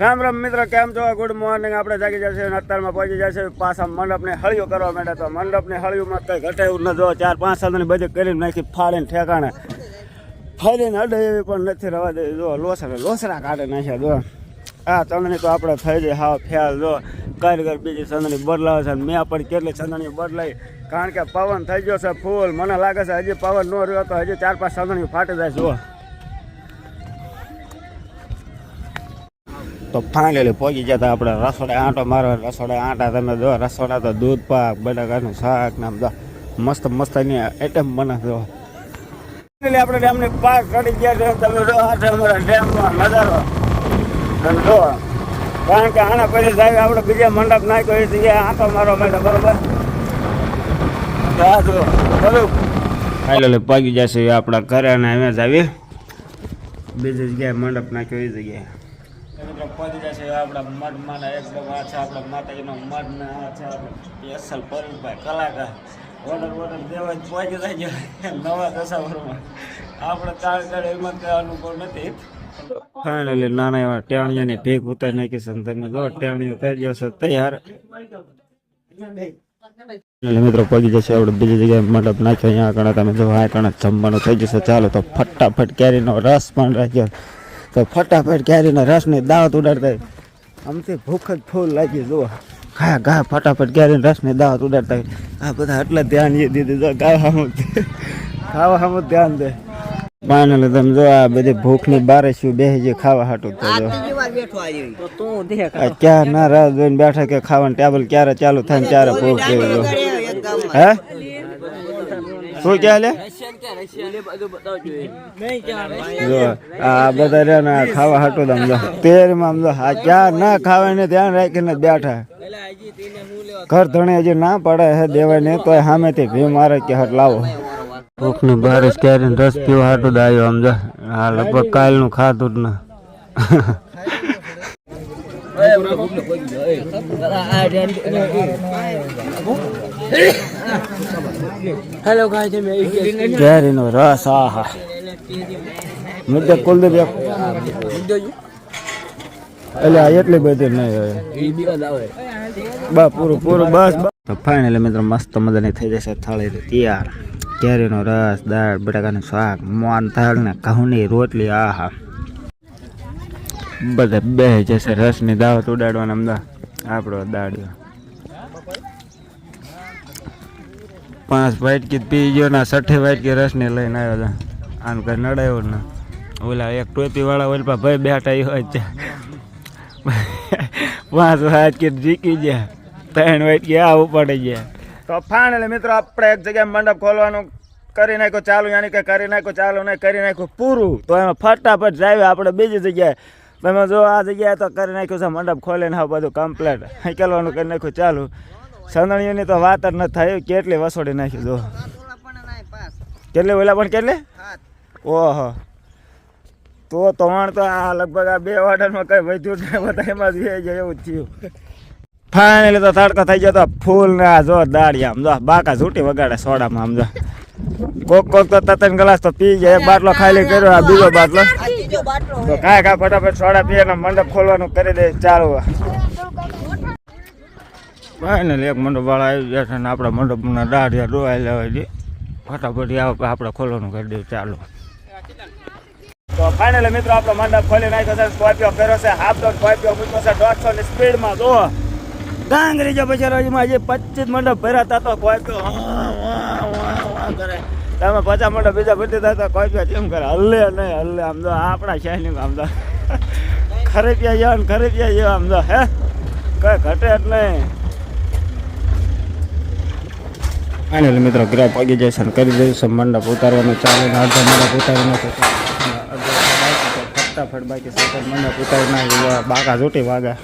રામ રામ મિત્ર, કેમ છો? ગુડ મોર્નિંગ આપણે જાગી જશે અને અત્યારમાં પહોંચી જશે પાછા મંડપને હળિયું કરવા માટે. તો મંડપને હળિયુંમાં કંઈ ઘટે એવું ન જો ચાર પાંચ સાધની બધી કરીને નાખી ફાળીને ઠેકાણે. ફરીને અડે એવી પણ નથી રવા દે જો લોસરા લોસરા કાઢે નાખ્યા જો આ ચંદણી તો આપણે થઈ જાય હાવ ખ્યાલ જો કારીગર બીજી ચંદણી બદલાવે છે મેં પણ કેટલી ચંદણી બદલાઈ. કારણ કે પવન થઈ ગયો છે ફૂલ. મને લાગે છે હજી પવન ન રહ્યો તો હજી ચાર પાંચ ચંદણી ફાટી જાય, જુઓ. તો ફાઇનલી પહોંચી જતા આપણે રસોડે આંટો મારો રસોડે આંટા તમે દો રસોડા તો દૂધ, પાક, બટાકાનું શાક ને આમ જો, મસ્ત મસ્ત એની આઈટમ બને દો ફાઇનલી આપણે ડેમની પાર ચડી ગયા છે, તમે જો, આ છે અમારા ડેમનો નજારો. અને જો, કારણ કે આના પછી સાહેબ આપણે બીજા મંડપ નાખ્યો, એ જગ્યાએ આંટો મારવા માટે, બરોબર? હા જો બધું ફાઇનલી પહોંચી જશે આપણા ઘરે અને અમે જ આવીએ. બીજી જગ્યાએ મંડપ નાખ્યો, એ જગ્યાએ. મિત્રો પહોંચી જશે આપણા નાના એવા ટેણીઓની ભીખ ઉતારી નાખી છે. તમે જો, ટેણીઓ થઈ ગયો છો, તૈયાર. મિત્રો, પહોંચી જશે આપણે બીજી જગ્યાએ મંડપ નાખ્યો. અહીંયા આગળ તમે જો, આ કણે જમવાનું થઈ જશે. ચાલો તો ફટાફટ કેરીનો રસ પણ રાખ્યો. તો ફટાફટ કેરીના રસની દાવત ઉડાડતા આમથી ભૂખ જ ફૂલ લાગી જુઓ. ઘા ઘા ફટાફટ કેરીનો રસની દાવત ઉડાડતા આ બધા આટલા ધ્યાન એ દીધું જો ગાવા હમ ખાવા હમ ધ્યાન દે. ફાઇનલી તમે જો આ બધી ભૂખની બારે શું બેસી જે ખાવા હાટું તો ક્યાં ના રાહ જોઈને બેઠા કે ખાવાનું ટેબલ ક્યારે ચાલુ થાય ને ક્યારે ભૂખ જેવી હે? શું ક્યાં લે? આ બધા રે ને ખાવા હાટું સમજો જો તેરમાં સમજો જો આ ક્યાં ના ખાવાને ધ્યાન રાખીને બેઠા. ઘર ધણે હજી ના પડે હે દેવાય ને તો સામેથી ભી મારે કે હટ લાવો. ભૂખની બારીશ ક્યારે રસ પીવા હાટું દાયો આવ્યો આમ જો આ લગભગ કાલનું ખાધું જ ના. હેલો કેરીનો રસ આહા મુદ્દે કુલદીપ એક એટલે આ એટલી બધી નહીં હોય બસ પૂરું પૂરું બસ તો ફાઇનલી મિત્રો મસ્ત મજાની થઈ જશે થાળી તૈયાર કેરીનો રસ દાળ બટાકાનું શાક મોન થાળ ને ઘઉંની રોટલી આહા બધા બે જશે, રસની દાવત ઉડાડવાના અમદાવાદ આપણો દાડ્યો પાંચ વાટકી પી ગયો ને સઠે વાટકી રસની લઈને આવ્યો હતા આમ કઈ નડાયો ને. ઓલા એક ટોપી વાળા ઓલા ભાઈ બેઠા હોય છે પાંચ વાટકી જીકી ગયા, ત્રણ વાટકી આ ઉપાડી ગયા. તો ફાઇનલી મિત્રો આપણે એક જગ્યાએ મંડપ ખોલવાનું કરી નાખ્યો, ચાલુ, યાની કે કરી નાખ્યું, ચાલુ નહીં, કરી નાખ્યું, પૂરું. તો એમાં ફટાફટ જાય આપણે બીજી જગ્યાએ. તમે જો આ જગ્યાએ તો કરી નાખ્યું છે, મંડપ ખોલીને હા બધું કમ્પ્લેટ હેકેલવાનું કરી નાખ્યું ચાલુ. સંદણીઓની તો વાત જ ન થાય, કેટલી વસોડી નાખ્યું જો. કેટલી ઓલા પણ કેટલી? ઓહો. તો તમાણ તો આ લગભગ આ બે ઓર્ડરમાં કઈ વધ્યું ને બધા એમાં જ વે જાય થયું. ફાઇનલી તો તડકો થઈ ગયો તો ફૂલ ને આ જો દાડી આમ જો, બાકા ઝૂટી વગાડે સોડામાં, આમ જો. કોક કોક તો તતન ગ્લાસ તો પી જાય એક બાટલો ખાલી કર્યો આ બીજો બાટલો. તો કાંઈ કાંઈ ફટાફટ સોડા પીએ ને મંડપ ખોલવાનું કરી દે ચાલુ ફાઇનલી એક મંડપ વાળા આવી ગયા છે ને આપણા મંડપના દાઢિયા ડોવાઈ લેવા છે. ફટાફટ આવે આપણે ખોલવાનું કરી દે ચાલુ. તો ફાઇનલી મિત્રો આપણો મંડપ ખોલી નાખ્યો છે સ્કોર્પિયો ફેરો છે હાફ દોઢ સ્કોર્પિયો મૂક્યો છે દોઢસો ની સ્પીડમાં જો ગાંગરી જો બચારાજીમાં જે પચીસ મંડપ ભર્યા હતા તો સ્કોર્પિયો કરે. તમે પચાસ મોટા બીજા ભરતી થાય તો પ્યા કેમ કરે. હલ્લે નહીં, હલ્લે. આમ તો આપણા શહેરની આમ તો. ખરીદ્યા જેવા ને ખરીદ્યા જેવા આમ તો, હે? કઈ ઘટે જ નહીં. ફાઇનલી મિત્રો ગ્રેપ પગી જશે ને કરી દઈશું. મંડપ ઉતારવાનું ચાલુ અડધો મંડપ ઉતારી નાખે ફટાફટ બાકી સતત મંડપ ઉતારી નાખી બાકા જોટી વાગા.